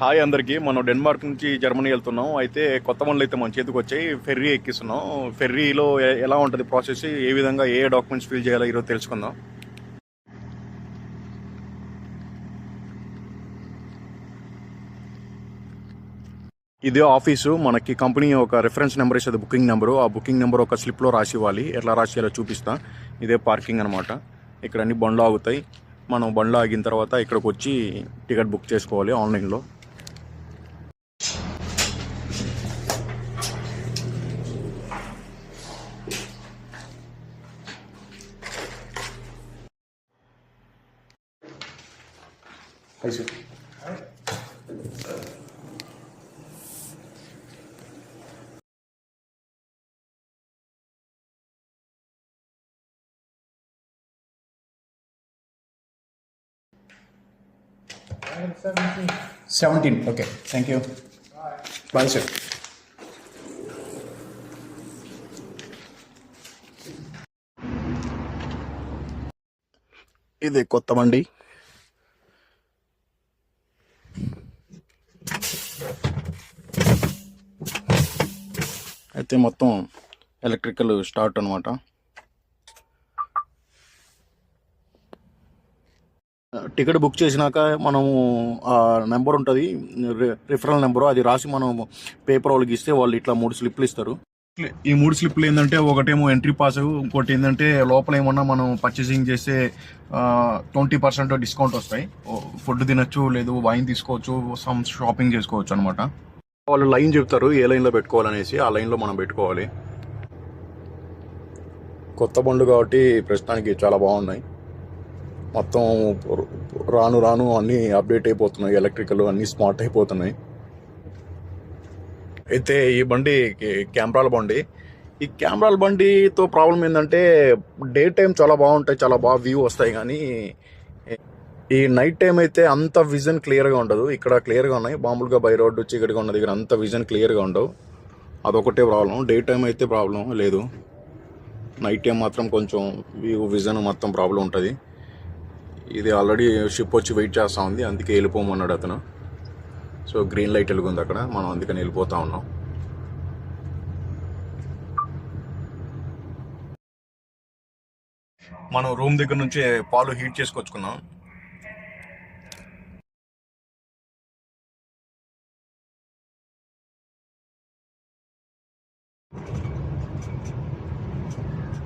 Hi అందరికీ. మనం Denmark నుంచి జర్మనీ వెళ్తున్నాం. అయితే కొత్త బండ్లు అయితే మన చేతికి వచ్చాయి. ఫెర్రీ ఎక్కిస్తున్నాం. ఫెర్రీలో ఎలా ఉంటుంది ప్రాసెస్ ఏ విధంగా ఏ డాక్యుమెంట్స్ ఫిల్ చేయాలో ఈరోజు తెలుసుకుందాం. ఇదే ఆఫీసు. మనకి కంపెనీ ఒక రెఫరెన్స్ నెంబర్ ఇస్తుంది బుకింగ్ నెంబరు ఆ బుకింగ్ నెంబర్ ఒక స్లిప్లో రాసి ఇవ్వాలి. ఎట్లా రాసేయాలో చూపిస్తా. ఇదే పార్కింగ్ అనమాట ఇక్కడ అన్ని బండ్లు ఆగుతాయి. మనం బండ్లు ఆగిన తర్వాత ఇక్కడికి వచ్చి టికెట్ బుక్ చేసుకోవాలి ఆన్లైన్లో. Seventeen okay thank you bye sir ఇది కొత్త మండి అయితే మొత్తం ఎలక్ట్రికల్ స్టార్ట్ అనమాట టికెట్ బుక్ చేసినాక మనము ఆ నెంబర్ ఉంటుంది. రిఫరల్ నెంబరు అది రాసి మనం పేపర్ వాళ్ళకి ఇస్తే వాళ్ళు ఇట్లా మూడు స్లిప్లు ఇస్తారు. ఈ మూడు స్లిప్లు ఏంటంటే ఒకటేమో ఎంట్రీ పాస్ ఇంకోటి ఏంటంటే లోపల ఏమన్నా మనం పర్చేసింగ్ చేస్తే ట్వంటీ పర్సెంట్ డిస్కౌంట్ వస్తాయి. ఫుడ్ తినొచ్చు లేదు వైన్ తీసుకోవచ్చు సమ్ షాపింగ్ చేసుకోవచ్చు అనమాట వాళ్ళు లైన్ చెప్తారు ఏ లైన్లో పెట్టుకోవాలనేసి ఆ లైన్లో మనం పెట్టుకోవాలి. కొత్త బండ్లు కాబట్టి ప్రస్తుతానికి చాలా బాగున్నాయి. మొత్తం రాను రాను అన్నీ అప్డేట్ అయిపోతున్నాయి ఎలక్ట్రికల్ అన్నీ స్మార్ట్ అయిపోతున్నాయి. అయితే ఈ బండి కెమెరాల బండి. ఈ కెమెరాల బండితో ప్రాబ్లం ఏంటంటే డే టైం చాలా బాగుంటాయి చాలా బాగా వ్యూ వస్తాయి కానీ ఈ నైట్ టైం అయితే అంత విజన్ క్లియర్గా ఉండదు. ఇక్కడ క్లియర్గా ఉన్నాయి. మామూలుగా బై రోడ్డు చీకటిగా ఉన్న దగ్గర అంత విజన్ క్లియర్గా ఉండవు. అదొకటే ప్రాబ్లం డే టైం అయితే ప్రాబ్లం లేదు. నైట్ టైం మాత్రం కొంచెం వ్యూ విజన్ మొత్తం ప్రాబ్లం ఉంటుంది. ఇది ఆల్రెడీ షిప్ వచ్చి వెయిట్ చేస్తూ ఉంది. అందుకే వెళ్ళిపోమన్నాడు అతను. సో గ్రీన్ లైట్ వెలుగుంది అక్కడ. మనం అందుకని వెళ్ళిపోతూ ఉన్నాం. మనం రూమ్ దగ్గర నుంచి పాలు హీట్ చేసుకొచ్చుకున్నాం. よろしくお願いします。